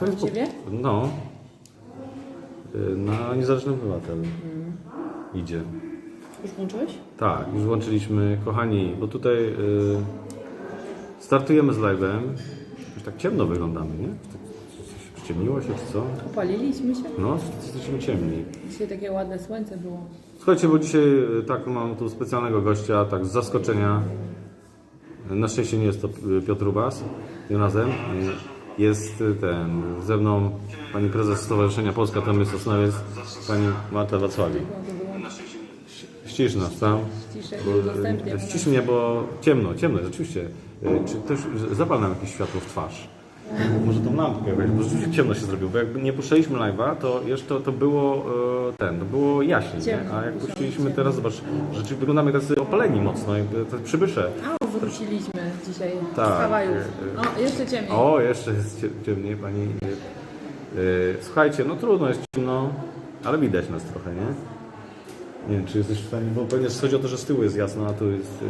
Facebooku. ciebie? No. Y, Na niezależny obywatel. Idzie. Już włączyłeś? Tak, już włączyliśmy. Kochani, bo tutaj y, startujemy z live'em. Już tak ciemno wyglądamy, nie? Tak, Ściemniło się czy co? Opaliliśmy się. No, jesteśmy ciemni. Dzisiaj takie ładne słońce było. Słuchajcie, bo dzisiaj y, tak mam tu specjalnego gościa, tak z zaskoczenia. Na szczęście nie jest to y, Piotr Rubas tym razem. Y, Jest y, ten, ze mną pani prezes Stowarzyszenia Polska Tomy Sosnowiec, pani Marta było Ścisz nas tam. ciszej Bo, udostępnię. y, Ścisz mnie, bo ciemno, ciemno jest, rzeczywiście. Y, Czy ktoś zapal nam jakieś światło w twarz? Może tą lampkę jakaś, bo rzeczywiście ciemno się zrobiło, bo jakby nie puszczaliśmy live'a, to jeszcze to, było ten, to było jaśniej, nie? A jak puściliśmy teraz, zobacz, rzeczywiście wyglądamy tacy opaleni mocno, jakby te przybysze. Wróciliśmy dzisiaj Tak. z Hawajów. No, jeszcze ciemniej. O, jeszcze jest cie- ciemniej, pani. e, Słuchajcie, no trudno jest ciemno, ale widać nas trochę, nie? Nie wiem, czy jesteś w stanie, bo pewnie chodzi o to, że z tyłu jest jasno, a tu jest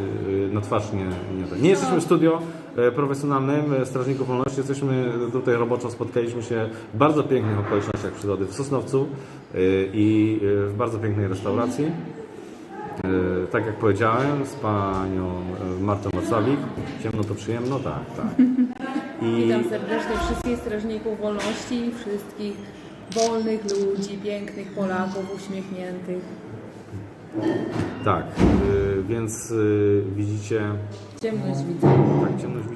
na twarz nie. Nie, nie jesteśmy w studio e, profesjonalnym Strażników Wolności, jesteśmy tutaj roboczo, spotkaliśmy się w bardzo pięknych okolicznościach przyrody w Sosnowcu i w bardzo pięknej restauracji. E, Tak jak powiedziałem, z panią e, Martą Wacławik. Ciemno to przyjemno, tak, tak. I Witam serdecznie wszystkich strażników wolności, wszystkich wolnych ludzi, pięknych Polaków, uśmiechniętych. tak, e, więc widzicie, Ciemność widzę. tak ciemność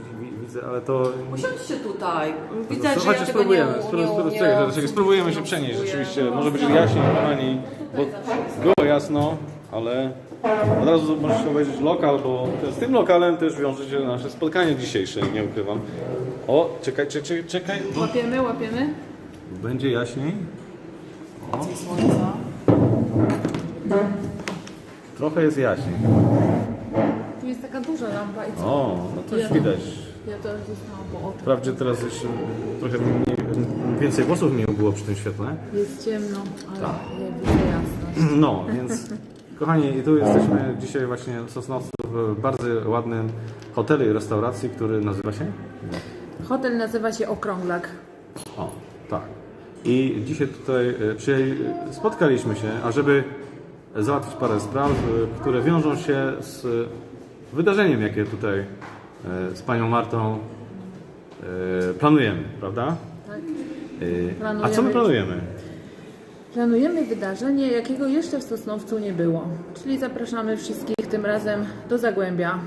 widzę, ale to Usiądźcie tutaj. Widać, że ja Słuchajcie, tego spróbujemy, nie, spró- nie, spró- nie, czekaj, czekaj, czekaj, spróbujemy się przenieść rzeczywiście. Może być jaśniej, kochani, bo było jasno, ale od razu możecie obejrzeć lokal, bo z tym lokalem też wiąże się nasze spotkanie dzisiejsze, nie ukrywam. O, czekaj, czekaj, czekaj, Łapiemy, łapiemy. będzie jaśniej. Słońca. Trochę jest jaśniej. Tu jest taka duża lampa i co? O, no to już Ja- widać. Ja to zostałam po oczach. Wprawdzie teraz jeszcze trochę mniej, więcej włosów mi było przy tym świetle. Jest ciemno, ale Tak. ja widzę jasność. No, więc kochani, i tu jesteśmy dzisiaj właśnie w Sosnowcu w bardzo ładnym hotelu i restauracji, który nazywa się? Hotel nazywa się Okrąglak. O, tak. I dzisiaj tutaj e, przyjęli, spotkaliśmy się, ażeby załatwić parę spraw, e, które wiążą się z wydarzeniem, jakie tutaj e, z panią Martą planujemy, prawda? Tak? A co my planujemy? Planujemy wydarzenie, jakiego jeszcze w Sosnowcu nie było. Czyli zapraszamy wszystkich tym razem do Zagłębia.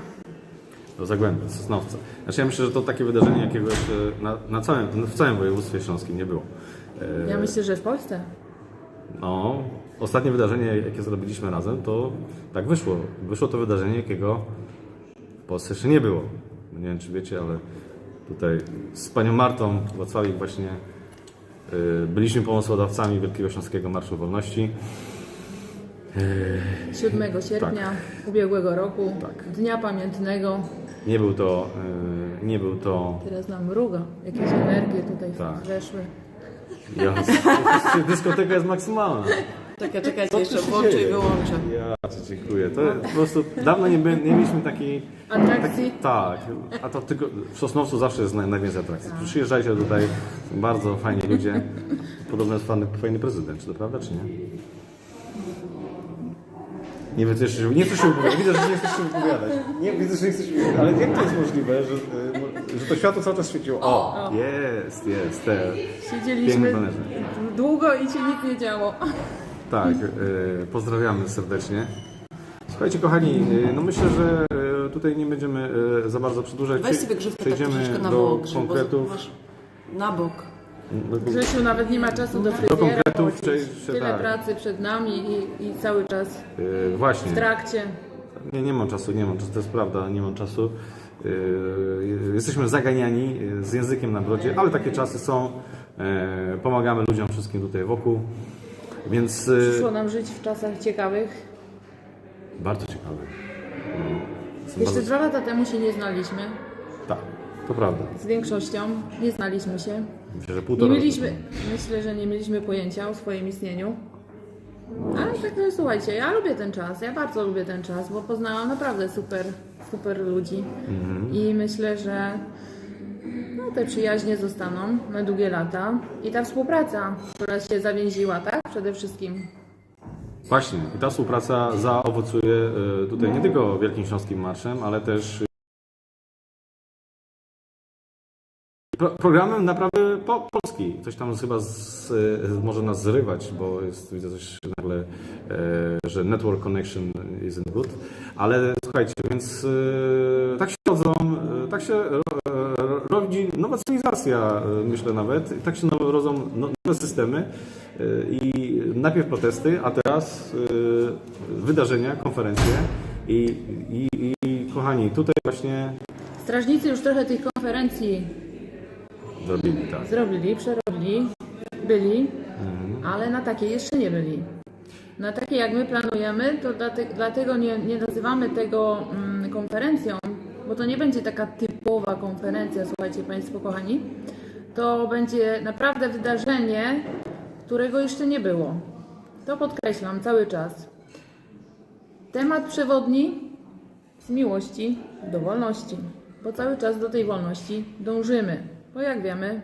Do Zagłębia, Sosnowca. Znaczy ja myślę, że to takie wydarzenie, jakiego jeszcze na, na całym, w całym województwie śląskim nie było. E, Ja myślę, że w Polsce. No, ostatnie wydarzenie, jakie zrobiliśmy razem, to tak wyszło. Wyszło to wydarzenie, jakiego w Polsce jeszcze nie było. Nie wiem, czy wiecie, ale tutaj z panią Martą Wacławik właśnie byliśmy pomysłodawcami Wielkiego Śląskiego Marszu Wolności. 7 sierpnia ubiegłego roku, Tak. Dnia Pamiętnego. Nie był to, y, nie był to Teraz nam mruga, jakieś energie tutaj Tak. weszły. ja, dyskoteka jest maksymalna. Czekaj, czekajcie, jeszcze włączę i wyłączę. Cię dziękuję. To po prostu dawno nie, by, nie mieliśmy takiej Atrakcji? Tak, a to tylko w Sosnowcu zawsze jest naj, najwięcej atrakcji. Przyjeżdżajcie tutaj, są bardzo fajni ludzie. Podobno jest fajny, fajny prezydent, czy to prawda, czy nie? Nie co jeszcze, nie chcesz się wypowiadać. Widzę, że nie chcesz się wypowiadać. Nie, widzę, że nie chcesz się wypowiadać. Ale jak to jest możliwe, że, y, że to światło cały czas świeciło? O, jest, jest, te. Siedzieliśmy długo i się nic nie działo. Tak, y, pozdrawiamy serdecznie. Słuchajcie, kochani, y, no myślę, że y, tutaj nie będziemy za bardzo przedłużać. Weź sobie grzywkę tak Przejdziemy troszeczkę na do bok, konkretów. masz na bok. Grzesiu nawet nie ma czasu do fryzjera. konkretów chodzić. przejść się, Tyle tak. pracy przed nami i, i cały czas Y, właśnie. w trakcie. Nie, nie mam czasu, nie mam czasu, to jest prawda, nie mam czasu. Y, Jesteśmy zaganiani z językiem na brodzie, ale takie czasy są. Y, Pomagamy ludziom wszystkim tutaj wokół. Więc y, Przyszło nam żyć w czasach ciekawych. bardzo ciekawe. No, Jeszcze bardzo- dwa lata temu się nie znaliśmy. Tak, to prawda. Z większością nie znaliśmy się. Myślę, że Nie półtora mieliśmy, myślę, że nie mieliśmy pojęcia o swoim istnieniu. Ale tak, no, słuchajcie, ja lubię ten czas, ja bardzo lubię ten czas, bo poznałam naprawdę super, super ludzi. I myślę, że no, te przyjaźnie zostaną na długie lata i ta współpraca, która się zawięziła, tak? Przede wszystkim. Właśnie, i ta współpraca zaowocuje e, tutaj nie tylko Wielkim Śląskim Marszem, ale też pro, programem naprawdę po, polski. Coś tam chyba z, e, może nas zrywać, bo jest, widzę coś nagle, e, że network connection isn't good. Ale słuchajcie, więc e, tak się rodzą, e, tak się e, rodzi nowa cywilizacja, e, myślę nawet, tak się rodzą no- nowe systemy. E, i najpierw protesty, a teraz e, wydarzenia, konferencje. I, i, i kochani, tutaj właśnie Strażnicy już trochę tych konferencji zrobili tak. zrobili, przerobili, byli, ale na takiej jeszcze nie byli. Na takiej jak my planujemy, to dlate, dlatego nie, nie nazywamy tego mm, konferencją, bo to nie będzie taka typowa konferencja, słuchajcie Państwo kochani. To będzie naprawdę wydarzenie, którego jeszcze nie było. To podkreślam cały czas. Temat przewodni z miłości do wolności, bo cały czas do tej wolności dążymy. Bo jak wiemy,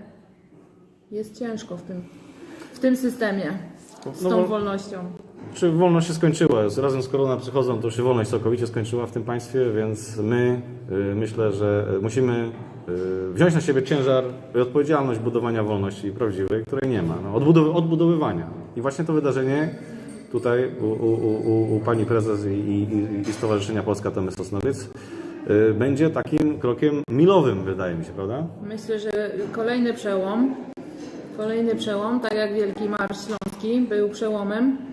jest ciężko w tym, w tym systemie z No tą wolnością. Czy wolność się skończyła? Razem z koronapsychozą to się wolność całkowicie skończyła w tym państwie, więc my y, myślę, że y, musimy y, wziąć na siebie ciężar i odpowiedzialność budowania wolności prawdziwej, której nie ma. No, odbudowy, odbudowywania. I właśnie to wydarzenie tutaj u, u, u, u pani prezes i, i, i Stowarzyszenia Polska Temy Sosnowiec będzie takim krokiem milowym, wydaje mi się, prawda? Myślę, że kolejny przełom, kolejny przełom, tak jak Wielki Marsz Śląski był przełomem,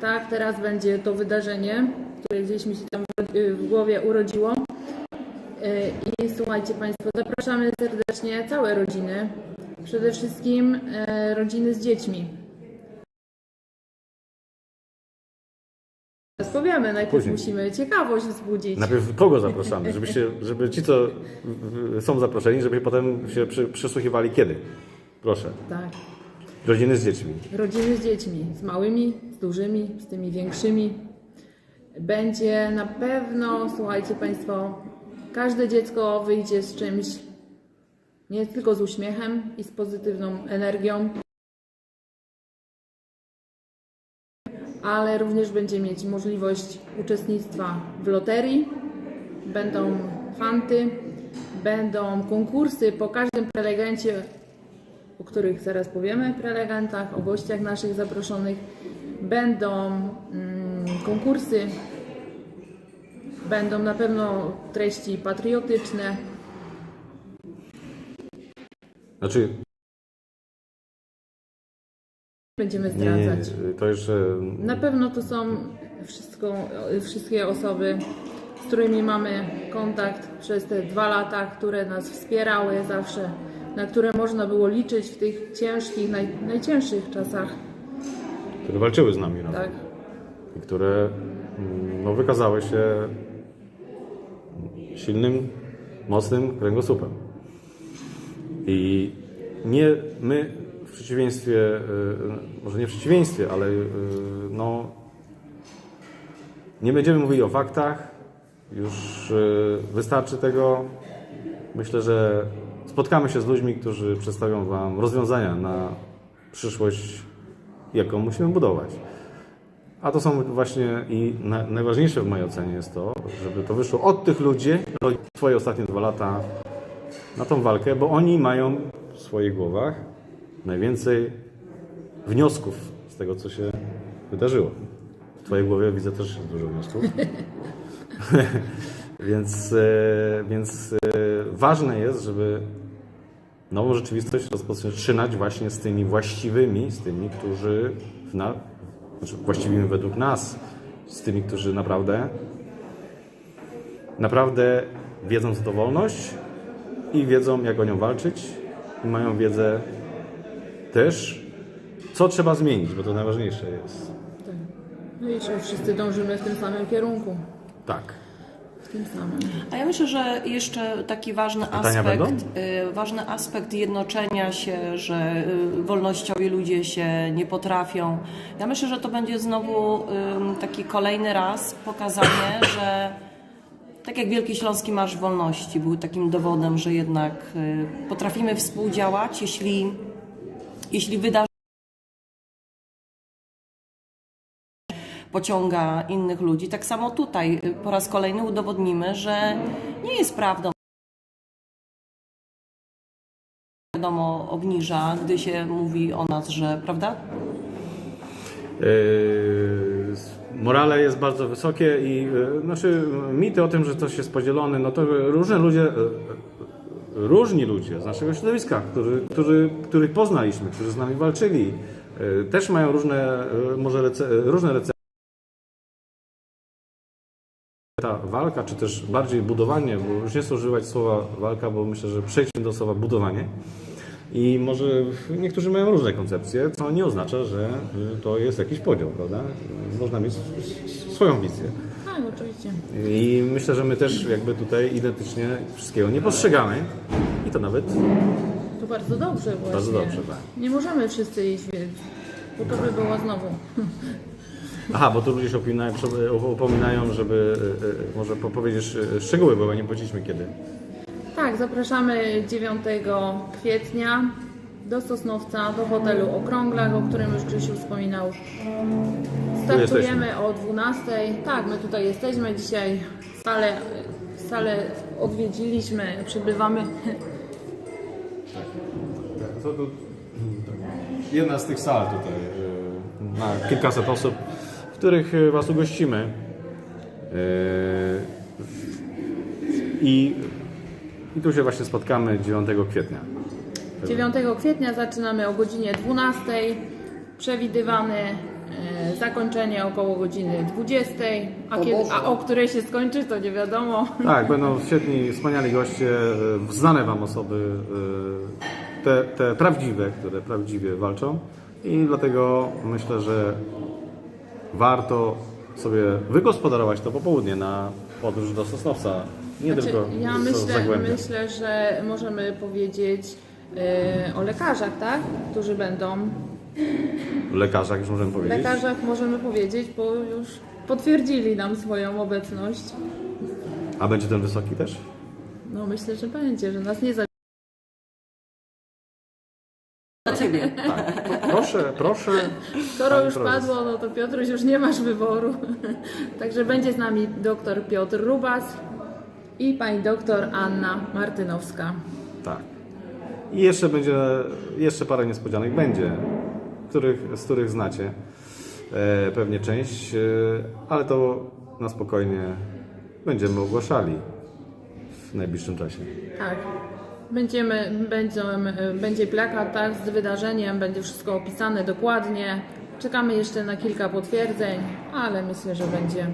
tak teraz będzie to wydarzenie, które gdzieś mi się tam w- w głowie urodziło. Yy, I słuchajcie Państwo, zapraszamy serdecznie całe rodziny, przede wszystkim e, rodziny z dziećmi. Teraz powiemy, najpierw Później. musimy ciekawość wzbudzić. Najpierw kogo zapraszamy, żebyście, żeby ci, co są zaproszeni, żeby potem się przy, przysłuchiwali kiedy. Proszę. Tak. Rodziny z dziećmi. Rodziny z dziećmi, z małymi, z dużymi, z tymi większymi. Będzie na pewno, słuchajcie Państwo, każde dziecko wyjdzie z czymś, nie tylko z uśmiechem i z pozytywną energią, ale również będzie mieć możliwość uczestnictwa w loterii. Będą fanty, będą konkursy po każdym prelegencie o których zaraz powiemy, prelegentach, o gościach naszych zaproszonych. Będą mm, konkursy, będą na pewno treści patriotyczne. Znaczy, Będziemy nie, nie, zdradzać. nie, to jeszcze. Na pewno to są wszystko, wszystkie osoby, z którymi mamy kontakt przez te dwa lata, które nas wspierały zawsze, na które można było liczyć w tych ciężkich, naj, najcięższych czasach. które walczyły z nami razem. Tak. I które mm, no, wykazały się silnym, mocnym kręgosłupem. I nie my w przeciwieństwie, y, może nie w przeciwieństwie, ale y, no, nie będziemy mówili o faktach. Już y, wystarczy tego. Myślę, że spotkamy się z ludźmi, którzy przedstawią Wam rozwiązania na przyszłość, jaką musimy budować. A to są właśnie i na, najważniejsze w mojej ocenie jest to, żeby to wyszło od tych ludzi, swoje ostatnie dwa lata na tą walkę, bo oni mają w swoich głowach najwięcej wniosków z tego, co się wydarzyło. W Twojej głowie widzę też dużo wniosków. więc e, więc e, ważne jest, żeby nową rzeczywistość rozpoczynać właśnie z tymi właściwymi, z tymi, którzy w na, znaczy właściwymi według nas, z tymi, którzy naprawdę naprawdę wiedzą, co to wolność i wiedzą, jak o nią walczyć i mają wiedzę też, co trzeba zmienić, bo to najważniejsze jest. Tak. No i że wszyscy dążymy w tym samym kierunku. Tak. Tym samym. A ja myślę, że jeszcze taki ważny Pytania aspekt, będą? y, ważny aspekt jednoczenia się, że y, wolnościowi ludzie się nie potrafią. Ja myślę, że to będzie znowu taki kolejny raz pokazanie, że tak jak Wielki Śląski Marsz Wolności był takim dowodem, że jednak y, potrafimy współdziałać, jeśli, jeśli wydarzy pociąga innych ludzi. Tak samo tutaj y, po raz kolejny udowodnimy, że nie jest prawdą. Wiadomo, obniża, gdy się mówi o nas, że prawda? Yy, morale jest bardzo wysokie i yy, znaczy mity o tym, że coś jest podzielone, no to różne ludzie, yy, różni ludzie z naszego środowiska, którzy, którzy, których poznaliśmy, którzy z nami walczyli, yy, też mają różne, może rece, różne recepty. Ta walka, czy też bardziej budowanie, bo już nie chcę używać słowa walka, bo myślę, że przejdźmy do słowa budowanie. I może niektórzy mają różne koncepcje, co nie oznacza, że y, to jest jakiś podział, prawda? Można mieć swoją wizję. Tak, oczywiście. I myślę, że my też jakby tutaj identycznie wszystkiego nie postrzegamy. I to nawet To bardzo dobrze właśnie. Bardzo dobrze, tak. Nie możemy wszyscy iść, bo to by było znowu. Aha, bo tu ludzie się upominają, upominają żeby y, y, może po- powiedzieć y, szczegóły, bo nie powiedzieliśmy kiedy. Tak, zapraszamy 9 kwietnia do Sosnowca, do hotelu Okrąglach, o którym już Krzysiu wspominał. Startujemy o 12. Tak, my tutaj jesteśmy dzisiaj. Salę, salę odwiedziliśmy, przybywamy. To, to, jedna z tych sal tutaj na kilkaset osób, których y, Was ugościmy. Y, I, I tu się właśnie spotkamy 9 kwietnia. 9 kwietnia zaczynamy o godzinie 12. Przewidywane e, zakończenie około godziny 20. A, kiedy, a o której się skończy, to nie wiadomo. Tak, będą świetni, wspaniali goście, y, znane Wam osoby, te, te prawdziwe, które prawdziwie walczą. I dlatego myślę, że warto sobie wygospodarować to popołudnie na podróż do Sosnowca. Nie Znaczy, tylko ja myślę, Zagłębia. myślę, że możemy powiedzieć e, o lekarzach, tak? Którzy będą. Lekarzach już możemy powiedzieć. Lekarzach możemy powiedzieć, bo już potwierdzili nam swoją obecność. A będzie ten wysoki też? No myślę, że będzie, że nas nie za... Ciebie. Proszę, proszę. Skoro już prezes. padło, no to Piotruś już nie masz wyboru. Także będzie z nami doktor Piotr Rubas i pani doktor Anna Martynowska. Tak. I jeszcze będzie, jeszcze parę niespodzianek będzie, których, z których znacie e, pewnie część, e, ale to na spokojnie będziemy ogłaszali w najbliższym czasie. Tak. Będziemy, będzie, będzie plakat tak, z wydarzeniem, będzie wszystko opisane dokładnie. Czekamy jeszcze na kilka potwierdzeń, ale myślę, że będzie.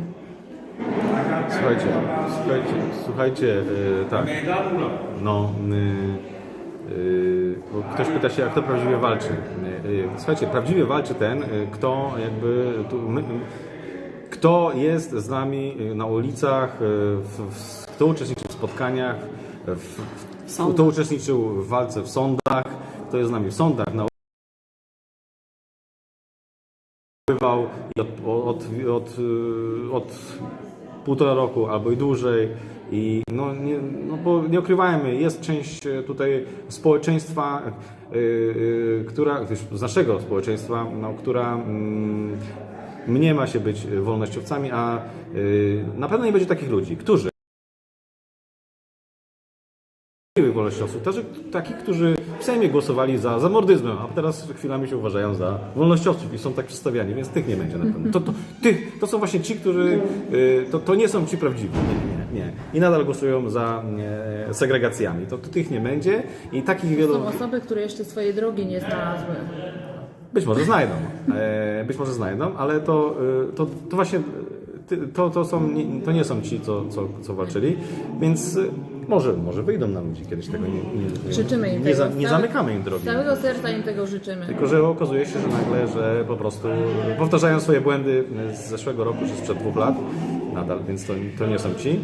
Słuchajcie, słuchajcie, słuchajcie, e, tak. No, y, y, bo ktoś pyta się, jak to prawdziwie walczy. Y, y, Słuchajcie, prawdziwie walczy ten, y, kto jakby tu, my, kto jest z nami y, na ulicach, y, w, w, kto uczestniczył w spotkaniach, w, w, Sądach. kto uczestniczył w walce w sądach, kto jest z nami w sądach, na bywał i od, od, od, y, od półtora roku albo i dłużej. I no, nie, no bo nie ukrywajmy, jest część e, tutaj społeczeństwa, y, y, która, z naszego społeczeństwa, no, która mm, mniema się być wolnościowcami, a y, na pewno nie będzie takich ludzi, którzy wolnościowców, też takich, którzy w Sejmie głosowali za zamordyzmem, a teraz chwilami się uważają za wolnościowców i są tak przedstawiani, więc tych nie będzie na pewno. To, to, tych, to są właśnie ci, którzy, y, to, to nie są ci prawdziwi, nie, nie, nie. I nadal głosują za e, segregacjami, to, to tych nie będzie i takich wielu, Są osoby, które jeszcze swojej drogi nie znalazły. być może znajdą, e, być może znajdą, ale to, y, to, to właśnie ty- to, to, są, nie- to nie są ci, co, co, co walczyli, więc y, może, może wyjdą na ludzi kiedyś tego nie, nie, Życzymy im nie, tego. za, nie zamykamy im drogi. Całego serca im tego życzymy. Tylko, że okazuje się, że nagle, że po prostu powtarzają swoje błędy z zeszłego roku czy sprzed dwóch lat nadal, więc to, to nie są ci.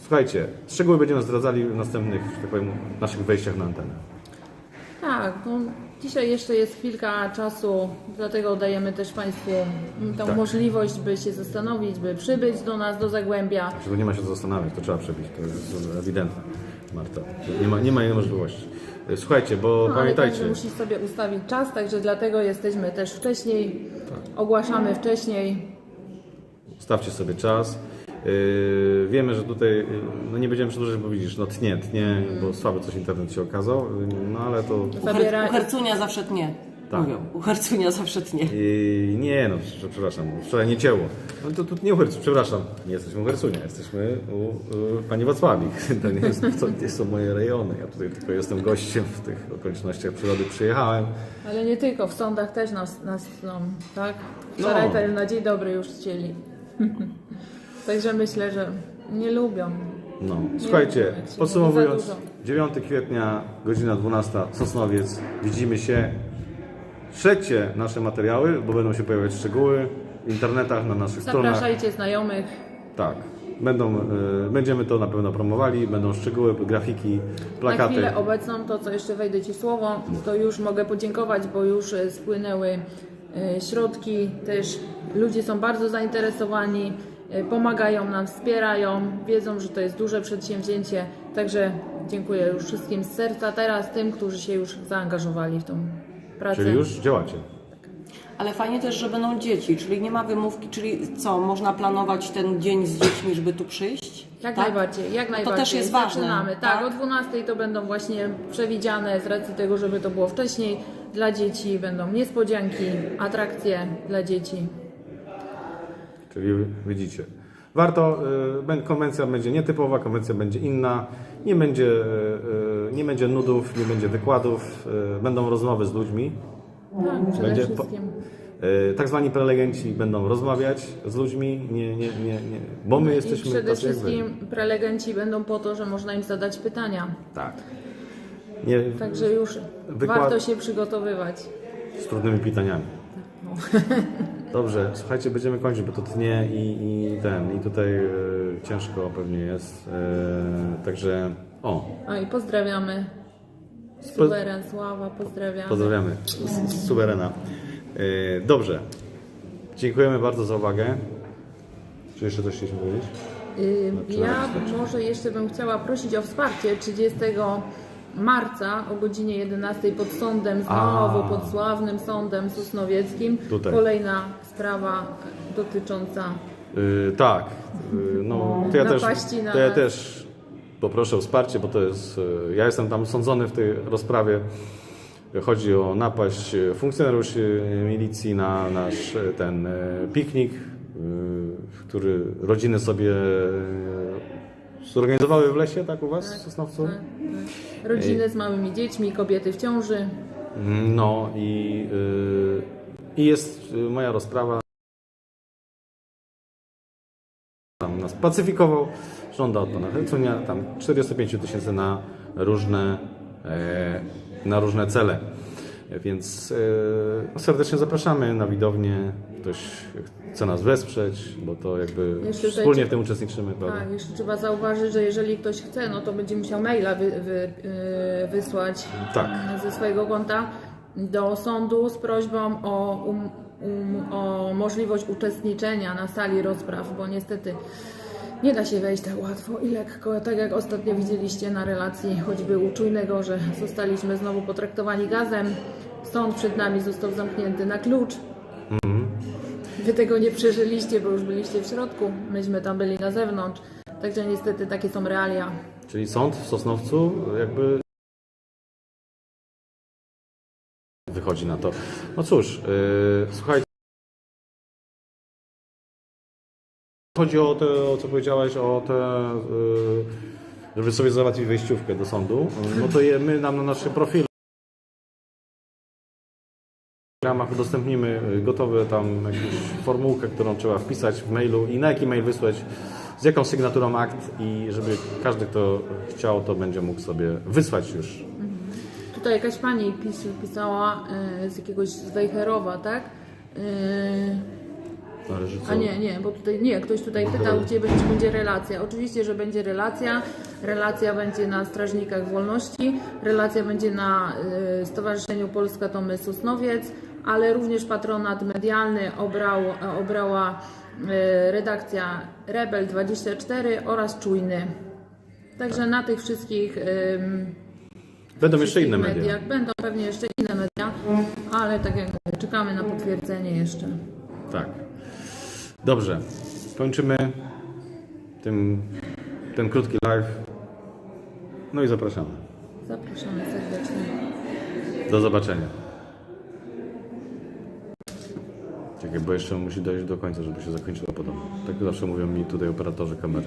Słuchajcie, szczegóły będziemy zdradzali w następnych, tak powiem, naszych wejściach na antenę. Tak, no, Dzisiaj jeszcze jest chwilka czasu, dlatego dajemy też Państwu tą Tak. możliwość, by się zastanowić, by przybyć do nas, do Zagłębia. Tu nie ma się co zastanawiać, to trzeba przebić, to jest ewidentne, Marta. Nie ma, nie ma innej możliwości. Słuchajcie, bo No, ale pamiętajcie, każdy musi sobie ustawić czas, także dlatego jesteśmy też wcześniej, Tak. ogłaszamy wcześniej. stawcie sobie czas. Yy, wiemy, że tutaj, yy, no nie będziemy przedłużać, bo widzisz, no tnie, tnie, bo słaby coś internet się okazał, yy, no ale to... U, Zabiera- u hercunia zawsze tnie. Tak. Mówią, u hercunia zawsze tnie. Yy, nie, no prze- przepraszam, wczoraj nie cięło. No to tu nie u Hercu, przepraszam, nie jesteśmy u Hercunia, jesteśmy u, u pani Wacławik. To nie, jest, to nie są moje rejony, ja tutaj tylko jestem gościem w tych okolicznościach przyrody, przyjechałem. Ale nie tylko, w sądach też nas, nas są, tak? Wczoraj No. na dzień dobry już chcieli. Także myślę, że nie lubią. No, słuchajcie, podsumowując, za dużo. 9 kwietnia, godzina 12, Sosnowiec, widzimy się. Śledźcie nasze materiały, bo będą się pojawiać szczegóły w internetach, na naszych stronach. Zapraszajcie znajomych. Tak, będą, y, będziemy to na pewno promowali, będą szczegóły, grafiki, Na plakaty. chwilę obecną, to co jeszcze wejdę Ci słowo, to już mogę podziękować, bo już e, spłynęły e, środki, też ludzie są bardzo zainteresowani, pomagają nam, wspierają, wiedzą, że to jest duże przedsięwzięcie, także dziękuję już wszystkim z serca, teraz tym, którzy się już zaangażowali w tą pracę. Czyli już działacie. Ale fajnie też, że będą dzieci, czyli nie ma wymówki, czyli co, można planować ten dzień z dziećmi, żeby tu przyjść? Jak Tak? najbardziej, jak najbardziej. też jest ważne, Zaczynamy. Tak, tak? o 12 to będą właśnie przewidziane z racji tego, żeby to było wcześniej. Dla dzieci będą niespodzianki, atrakcje dla dzieci. Czyli widzicie. Warto, y, konwencja będzie nietypowa, konwencja będzie inna, nie będzie, y, y, nie będzie nudów, nie będzie wykładów, będą rozmowy z ludźmi. Tak, przede Będzie wszystkim. Tak zwani prelegenci będą rozmawiać z ludźmi, nie, nie, nie, nie, bo my I jesteśmy przede tacy wszystkim prelegenci będą po to, że można im zadać pytania. Tak. Nie, Także już Wykład- warto się przygotowywać. z trudnymi pytaniami. Dobrze, słuchajcie, będziemy kończyć, bo to tnie i, i ten, i tutaj e, ciężko pewnie jest. E, także, o, A i pozdrawiamy. Suweren, Sława, pozdrawiamy. pozdrawiamy z, z suwerena. E, dobrze, dziękujemy bardzo za uwagę. Czy jeszcze coś chcieliśmy powiedzieć? Y, Znaczy, Ja może jeszcze bym chciała prosić o wsparcie 30 marca o godzinie 11 pod sądem, znowu A. pod sławnym sądem sosnowieckim. Tutaj. Kolejna sprawa dotycząca Y, tak, y, no to ja, też, Napaści na to ja nas. też poproszę o wsparcie, bo to jest, y, ja jestem tam sądzony w tej rozprawie. Chodzi o napaść funkcjonariuszy milicji na nasz y, ten y, piknik, y, który rodziny sobie zorganizowały w lesie, tak u Was w Sosnowcu? tak, tak. rodziny z małymi dziećmi, kobiety w ciąży. No i, y, i jest y, moja rozprawa. Tam nas pacyfikował, żąda od pana Hercunia tam 45 tysięcy na różne, e, na różne cele. Więc e, serdecznie zapraszamy na widownię. Ktoś chce nas wesprzeć, bo to jakby Jeszcze tutaj wspólnie ci- w tym uczestniczymy, prawda? Tak, jeszcze trzeba zauważyć, że jeżeli ktoś chce, no to będzie musiał maila wy, wy, y, wysłać Tak. mm, ze swojego konta do sądu z prośbą o, um, um, o możliwość uczestniczenia na sali rozpraw, bo niestety nie da się wejść tak łatwo i lekko, tak jak ostatnio widzieliście na relacji choćby u Czujnego, że zostaliśmy znowu potraktowani gazem. Sąd przed nami został zamknięty na klucz. Wy tego nie przeżyliście, bo już byliście w środku. Myśmy tam byli na zewnątrz. Także niestety takie są realia. Czyli sąd w Sosnowcu jakby wychodzi na to. No cóż, yy, słuchajcie. Chodzi o to, co powiedziałaś, o te, yy, żeby sobie załatwić wejściówkę do sądu. Yy, No to je, my nam na naszym profilu w ramach udostępnimy y, gotowe tam jakąś formułkę, którą trzeba wpisać w mailu i na jaki mail wysłać, z jaką sygnaturą akt i żeby każdy, kto chciał, to będzie mógł sobie wysłać już. Tutaj jakaś pani pis, pisała y, z jakiegoś z Wejherowa, tak? Y, Należy co? a nie, nie, bo tutaj nie, ktoś tutaj pytał, gdzie będzie, będzie relacja. Oczywiście, że będzie relacja, relacja będzie na Strażnikach Wolności, relacja będzie na y, Stowarzyszeniu Polska Tomy Sosnowiec, ale również patronat medialny obrał, obrała y, redakcja Rebel24 oraz Czujny. Także na tych wszystkich ym, Będą jeszcze inne media. będą pewnie jeszcze inne media, ale tak jak mówię, czekamy na potwierdzenie jeszcze. Tak. Dobrze. Kończymy tym, ten krótki live. No i zapraszamy. Zapraszamy serdecznie. Do zobaczenia. Czekaj, bo jeszcze musi dojść do końca, żeby się zakończyła podobno. Tak zawsze mówią mi tutaj operatorzy kamery.